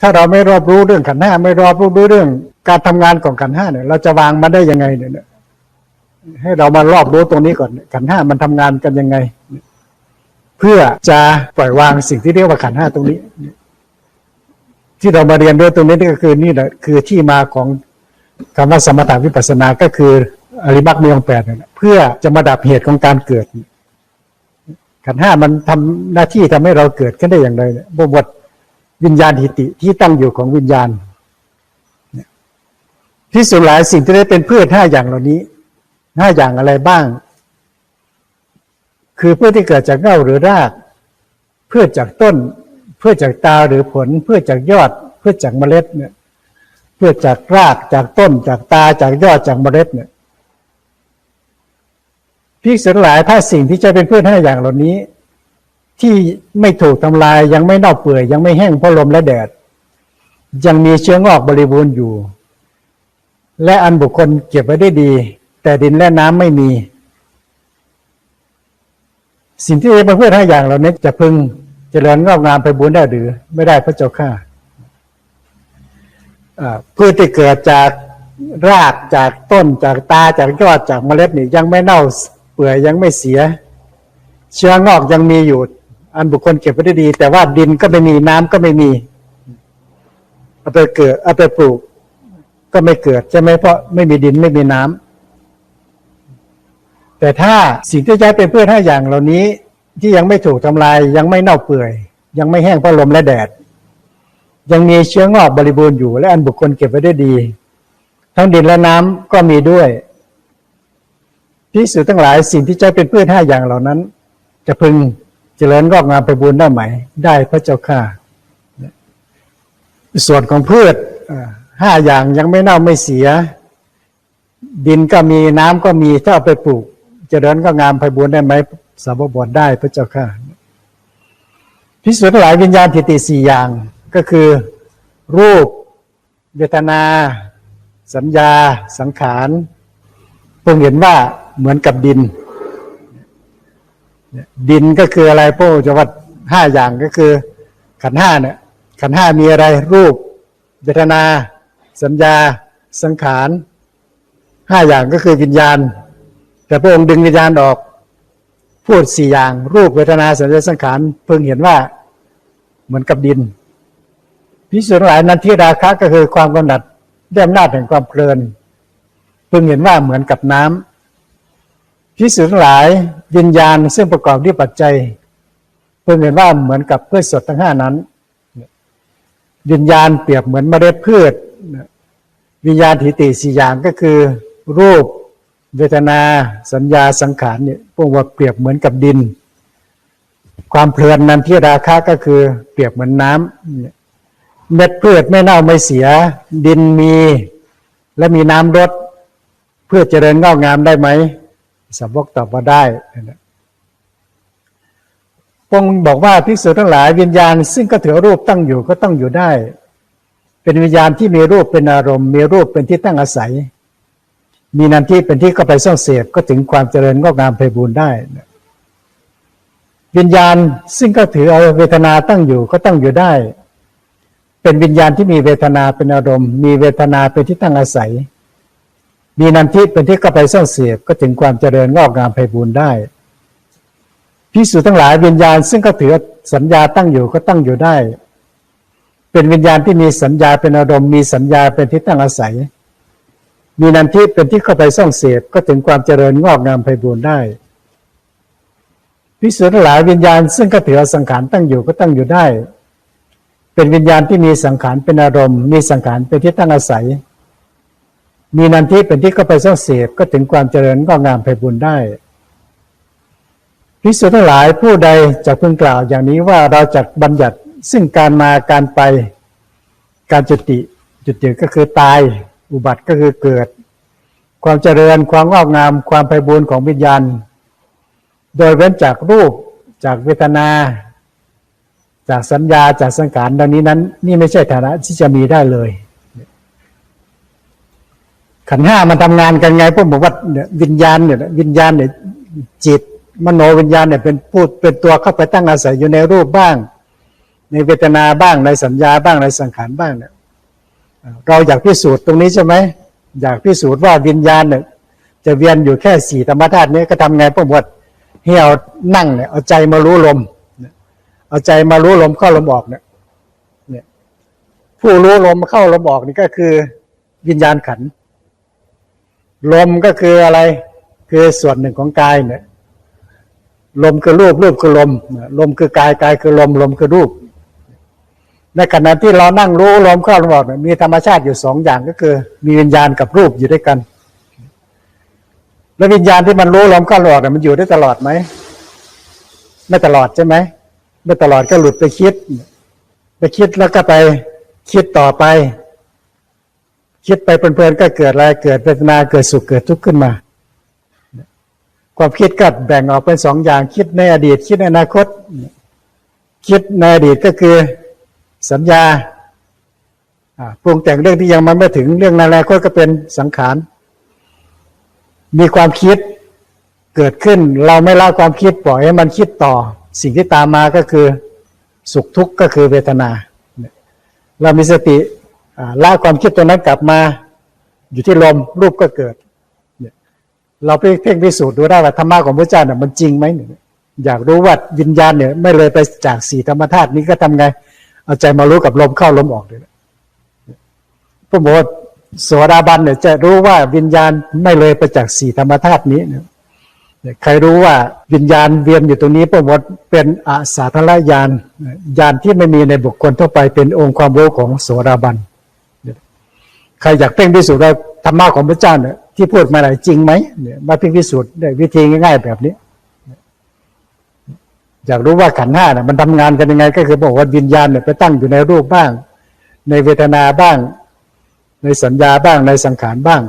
ถ้าเราไม่รอบรู้เรื่องขันห้าไม่รอบรู้เรื่อง การทำงานของขันห้าเนี่ย เราจะวางมันได้ยังไงเนี่ยให้เรามารอบรู้ตรงนี้ก่อนขันห้ามันทำงานกันยังไง เพื่อจะปล่อยวางสิ่งที่เรียกว่าขันห้าตรงนี้ ที่เรามาเรียนด้วยตรงนี้ก็คือนี่แหละคือที่มาของคำว่าสมถะวิปัสสนาก็คืออริมักมีองแปดเนี่ยเพื่อจะมาดับเหตุของการเกิดขันห้ามันทำหน้าที่ทำให้เราเกิดขึ้นได้อย่างไรเนี่ยบท วิญญาณหิติที่ตั้งอยู่ของวิญญาณที่สุดหลายสิ่งที่ได้เป็นพืชห้าอย่างเหล่านี้ห้าอย่างอะไรบ้าง คือพืชที่เกิดจากเง่าหรือรากพืชจากต้นพืชจากตาหรือผลพืชจากยอดพืชจากเมล็ดเนี่ยพืชจากรากจากต้นจากตาจากยอดจากเมล็ดเนี่ยพิสุดหลายถ้าสิ่งที่จะเป็นพืชห้าอย่างเหล่านี้ ที่ไม่ถูกทำลายยังไม่เน่าเปื่อยยังไม่แห้งเพราะลมและแดด ยังมีเชื้องอกบริบูรณ์อยู่ และอันบุคคลเก็บไว้ได้ดี แต่ดินและน้ำไม่มี สิ่งที่เป็นเพื่อห้าอย่างเหล่านี้จะพึงจเจริญงอกงามไปบุญได้หรือ ไม่ได้พระเจ้าข้าพืชที่เกิดจากรากจากต้นจากตาจากยอดจากเมล็ดนี่ยังไม่เน่าเปื่อยยังไม่เสีย เชื้องอกยังมีอยู่ อันบุคคลเก็บไว้ได้ดี แต่ว่าดินก็ไม่มีน้ำก็ไม่มีเอาไปเกิดเอาไปปลูก ก็ไม่เกิดใช่ไหมเพราะไม่มีดินไม่มีน้ำแต่ถ้าสิ่งที่ใช้เป็นพืชห้าอย่างเหล่านี้ ที่ยังไม่ถูกทำลายยังไม่เน่าเปื่อย ยังไม่แห้งเพราะลมและแดด ยังมีเชื้องอกบริบูรณ์อยู่ และอันบุคคลเก็บไว้ได้ดี ทั้งดินและน้ำก็มีด้วยพิสูจทั้งหลายสิ่งที่ใช้เป็นพืชห้าอย่างเหล่านั้น จะพึง เจริญงอกงามไปบูรณ์ได้ไหม ได้พระเจ้าข้าส่วนของพืชห้าอย่างยังไม่เน่าไม่เสีย ดินก็มีน้ำก็มีถ้าเอาไปปลูก เจริญก็งามไปบูรณ์ได้ไหมสาวบทได้พระเจ้าข้าพิสูจน์หลายวิญญาณทิฏฐิสี่อย่างก็คือ รูปเวทนา สัญญา สังขารเพิ่งเห็นว่าเหมือนกับดิน ดินก็คืออะไรพวกจะวัดห้าอย่างก็คือ ขันห้าเนี่ยขันห้ามีอะไรรูปเวทนา สัญญา สังขารห้าอย่างก็คือวิญญาณ แต่พระองค์ดึงวิญญาณออก พูดสี่อย่าง รูปเวทนาสัญญาสังขารเพิ่งเห็นว่าเหมือนกับดินพิสุทธิ์หลายนันทิราคะก็คือความกำหนัดได้อำนาจแห่งความเพลินเพิ่งเห็นว่าเหมือนกับน้ำ พิสุทธิ์หลายวิญญาณซึ่งประกอบด้วยปัจจัยเพิ่งเห็นว่าเหมือนกับพืชสดทั้งห้านั้น วิญญาณเปรียบเหมือนเมล็ดพืช วิญญาณทิฏฐิสี่อย่างก็คือ รูปเวทนาสัญญาสังขารเนี่ยพวกว่าเปรียบเหมือนกับดิน ความเพลินนั้นที่ราคาก็คือเปรียบเหมือนน้ำเม็ดพืชไม่เน่าไม่เสีย ดินมีและมีน้ำรดเพื่อเจริญงอกงามได้ไหม สาวกตอบว่าได้พงบอกว่าภิกษุทั้งหลายวิญญาณ ซึ่งก็ถือรูปตั้งอยู่ก็ต้องอยู่ได้ เป็นวิญญาณที่มีรูปเป็นอารมณ์ มีรูปเป็นที่ตั้งอาศัย มีนันที่เป็นที่เข้าไปส่องเสพก็ถึงความเจริญงอกงามไพบูรณ์ได้วิญญาณซึ่งก็ถือเอาเวทนาตั้งอยู่ก็ตั้งอยู่ได้ เป็นวิญญาณที่มีเวทนาเป็นอารมณ์ มีเวทนาเป็นที่ตั้งอาศัย มีนันทิเป็นที่เข้าไปส่องเสพก็ถึงความเจริญงอกงามไพบูรณ์ได้พิสูจทั้งหลายวิญญาณซึ่งก็ถือสัญญาตั้งอยู่ก็ตั้งอยู่ได้ เป็นวิญญาณที่มีสัญญาเป็นอารมณ์มีสัญญาเป็นที่ตั้งอาศัย มีนันทิเป็นที่เข้าไปส่องเสพก็ถึงความเจริญงอกงามไพบูรณ์ได้พิสูจทั้งหลายวิญญาณซึ่งก็ถือสังขารตั้งอยู่ก็ตั้งอยู่ได้ เป็นวิญญาณที่มีสังขารเป็นอารมณ์ มีสังขารเป็นที่ตั้งอาศัย มีนันทิเป็นที่เข้าไปส่องเสพก็ถึงความเจริญงอกงามไพบูรณ์ได้พิสุทั้งหลายผู้ใดจะพึงกล่าวอย่างนี้ว่าเราจะบัญญัติซึ่งการมาการไปการจุติ จุติก็คือตาย อุบัติก็คือเกิด ความเจริญความงอกงามความไพบูรณ์ของวิญญาณ โดยเว้นจากรูปจากเวทนา จากสัญญาจากสังขารดังนี้นั้น นี่ไม่ใช่ฐานะที่จะมีได้เลย ขันห้ามันทำงานกันไงพวกบอกว่าวิญญาณเนี่ยวิญญาณเนี่ยจิต มโนวิญญาณเนี่ยเป็นพูดเป็นตัวเข้าไปตั้งอาศัยอยู่ในรูปบ้าง ในเวทนาบ้างในสัญญาบ้างในสังขารบ้างเนี่ยเราอยากพิสูจน์ตรงนี้ใช่ไหมอยากพิสูจน์ว่าวิญญาณเนี่ยจะเวียนอยู่แค่สี่ธรรมธาตุนี้ก็ทำไงพวกบดให้เอานั่งเนี่ยเอาใจมารู้ลมเนี่ยเอาใจมารู้ลมเข้าลมออกเนี่ยเนี่ยผู้รู้ลมเข้าลมออกนี่ก็คือวิญญาณขันธ์ ลมก็คืออะไร คือส่วนหนึ่งของกายเนี่ย ลมคือรูป รูปคือลม ลมคือกาย กายคือลม ลมคือรูป ในขณะที่เรานั่งรู้ลมเข้าลมออกเนี่ยมีธรรมชาติอยู่สองอย่างก็คือ มีวิญญาณกับรูปอยู่ด้วยกัน แล้ววิญญาณที่มันรู้ลมเข้าลมออกเนี่ยมันอยู่ได้ตลอดไหม ไม่ตลอดใช่ไหม ไม่ตลอดก็หลุดไปคิด ไปคิดแล้วก็ไปคิดต่อไป คิดไปเพลินๆก็เกิดอะไรเกิดเวทนาเกิดสุขเกิดทุกข์ขึ้นมา ความคิดก็แบ่งออกเป็นสองอย่าง คิดในอดีต คิดในอนาคต คิดในอดีตก็คือสัญญาปรุงแต่งเรื่องที่ยังมันไม่ถึงเรื่องในอนาคตก็เป็นสังขาร มีความคิดเกิดขึ้น เราไม่ละความคิดปล่อยให้มันคิดต่อ สิ่งที่ตามมาก็คือสุขทุกข์ก็คือเวทนา เรามีสติ อ่าละความคิดตัวนั้นกลับมาอยู่ที่ลมรูปก็เกิดเราไปเพ่งพิสูจน์ดูได้ว่าธรรมะของพระเจ้าเนี่ยมันจริงไหมอยากรู้ว่าวิญญาณเนี่ย ไม่เลยไปจากสี่ธรรมธาตุนี้ก็ทำไง เอาใจมารู้กับลมเข้าลมออกเลยพระโมทโสดาบันเนี่ยจะรู้ว่าวิญญาณไม่เลยไปจากสี่ธรรมธาตุนี้เนี่ยใครรู้ว่าวิญญาณเวียนอยู่ตรงนี้พระโมทเป็นอาสาธารญาณญาณที่ไม่มีในบุคคลทั่วไปเป็นองค์ความรู้ของโสดาบัน ใครอยากเพ่งพิสูจน์ว่าธรรมะของพระเจ้าเนี่ยที่พูดมาไหนจริงไหมเนี่ยมาเพ่งพิสูจน์ได้วิธีง่ายๆแบบนี้ อยากรู้ว่าขันห้าเนี่ยมันทำงานกันยังไง ก็คือบอกว่าวิญญาณเนี่ยไปตั้งอยู่ในรูปบ้าง ในเวทนาบ้าง ในสัญญาบ้างในสังขารบ้าง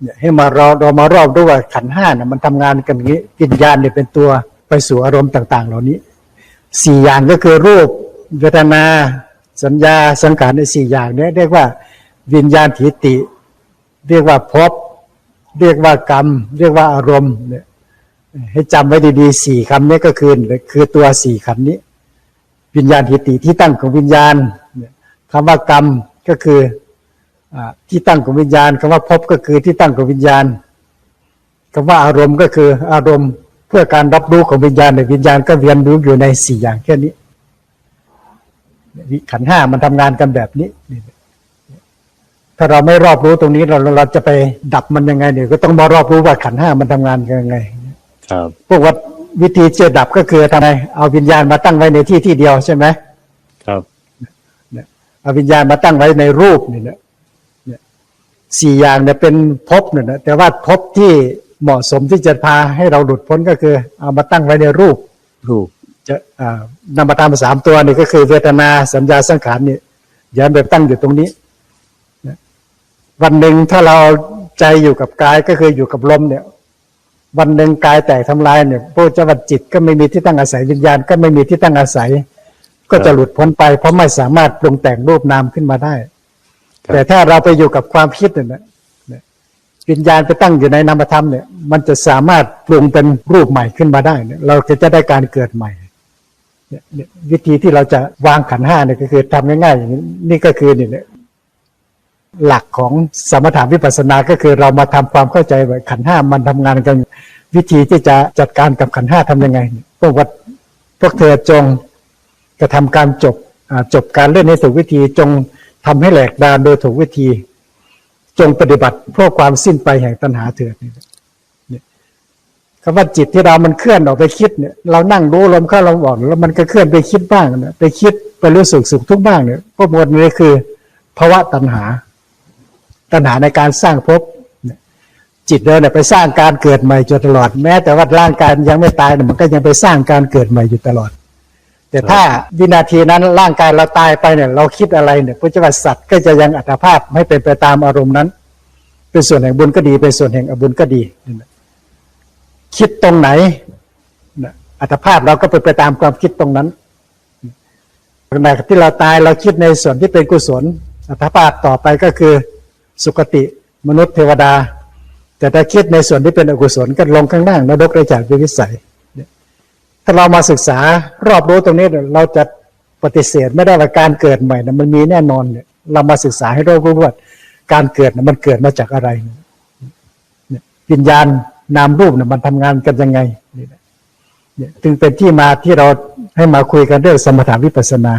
เนี่ยให้มาเราเรามารอบดูว่าขันห้าเนี่ยมันทำงานกันอย่างนี้วิญญาณเนี่ยเป็นตัวไปสู่อารมณ์ต่าง ๆ เหล่านี้สี่อย่างก็คือรูปเวทนา สัญญาสังขารในสี่อย่างเนี้เรียกว่า วิญญาณทิฏฐิเรียกว่าภพเรียกว่ากรรม เรียกว่าอารมณ์เนี่ยให้จำไว้ดีๆสี่คำนี้ก็คือคือตัวสี่คำนี้ วิญญาณทิฏฐิที่ตั้งของวิญญาณเนี่ยคำว่ากรรมก็คือที่ตั้งของวิญญาณคำว่าภพก็คือที่ตั้งของวิญญาณคำว่าอารมณ์ก็คืออารมณ์เพื่อการรับรู้ของวิญญาณในวิญญาณก็เวียนรู้อยู่ในสี่อย่างแค่นี้ขันห้ามันทำงานกันแบบนี้ ถ้าเราไม่รอบรู้ตรงนี้เราเราจะไปดับมันยังไงเนี่ยก็ต้องมารอบรู้ว่าขันธ์ห้ามันทำงานกันยังไง ครับพวกว่าวิธีจะดับก็คือทำไงเอาวิญญาณมาตั้งไว้ในที่ที่เดียวใช่ไหมครับเนี่ยเอาวิญญาณมาตั้งไว้ในรูปนี่เนี่ยเนี่ยสี่อย่างเนี่ยเป็นภพเนี่ยนะแต่ว่าภพที่เหมาะสมที่จะพาให้เราหลุดพ้นก็คือ เอามาตั้งไว้ในรูป รูป จะอ่านำมาทำสามตัวนี่ก็คือเวทนาสัญญาสังขารนี่ย้ายไปตั้งอยู่ตรงนี้นะ วันหนึ่งถ้าเราใจอยู่กับกายก็คืออยู่กับลมเนี่ย วันหนึ่งกายแตกทำลายเนี่ยพระเจ้าวัจิตก็ไม่มีที่ตั้งอาศัยวิญญาณ ก็ไม่มีที่ตั้งอาศัย ก็จะหลุดพ้นไป เพราะไม่สามารถปรุงแต่งรูปนามขึ้นมาได้ครับแต่ถ้าเราไปอยู่กับความคิดเนี่ยนะเนี่ยวิญญาณไปตั้งอยู่ในนามธรรมเนี่ย มันจะสามารถปรุงเป็นรูปใหม่ขึ้นมาได้เนี่ยเราจะจะได้การเกิดใหม่เนี่ยเนี่ยวิธีที่เราจะวางขันธ์ห้าเนี่ยก็คือทำง่ายๆอย่างนี้นี่ก็คือเนี่ย หลักของสมถะวิปัสสนาก็คือเรามาทำความเข้าใจว่าขันห้ามันทำงานกัน วิธีที่จะจัดการกับขันห้าทำยังไงพวกวัดพวกเธอจงกระทำการจบจบการเล่นให้ถูกวิธีจงทำให้แหลกดานโดยถูกวิธี จงปฏิบัติเพื่อความสิ้นไปแห่งตัณหาเถิดนี่คำว่าจิตที่เรา มันเคลื่อนออกไปคิดเนี่ยเรานั่งรู้ลมเข้าลมออกแล้วมันก็เคลื่อนไปคิดบ้างนะไปคิดไปรู้สึกสุขทุกบ้างเนี่ยพวกหมดนี้คือภาวะตัณหา ตัณหาในการสร้างภพจิตเราเนี่ยไปสร้างการเกิดใหม่จนตลอด แม้แต่ว่าร่างกายยังไม่ตายเนี่ยมันก็ยังไปสร้างการเกิดใหม่อยู่ตลอด แต่ถ้าวินาทีนั้นร่างกายเราตายไปเนี่ยเราคิดอะไรเนี่ยพระเจ้าสัตว์ก็จะยังอัตภาพไม่เป็นไปตามอารมณ์นั้น เป็นส่วนแห่งบุญก็ดีเป็นส่วนแห่งอบุญก็ดี คิดตรงไหนอัตภาพเราก็เป็นไปตามความคิดตรงนั้นขณะที่เราตายเราคิดในส่วนที่เป็นกุศลอัตภาพต่อไปก็คือ สุคติมนุษย์เทวดา แต่ถ้าคิดในส่วนที่เป็นอกุศลก็ลงข้างล่างนรกได้จากวิวิสัย ถ้าเรามาศึกษารอบรู้ตรงนี้เราจะปฏิเสธไม่ได้ว่าการเกิดใหม่นะมันมีแน่นอนเนี่ยเรามาศึกษาให้เรารู้ว่าการเกิดนะมันเกิดมาจากอะไรเนี่ยวิญญาณนามรูปเนี่ยมันทำงานกันยังไงเนี่ยจึงเป็นที่มาที่เราให้มาคุยกันเรื่องสมถาวิปัสสนา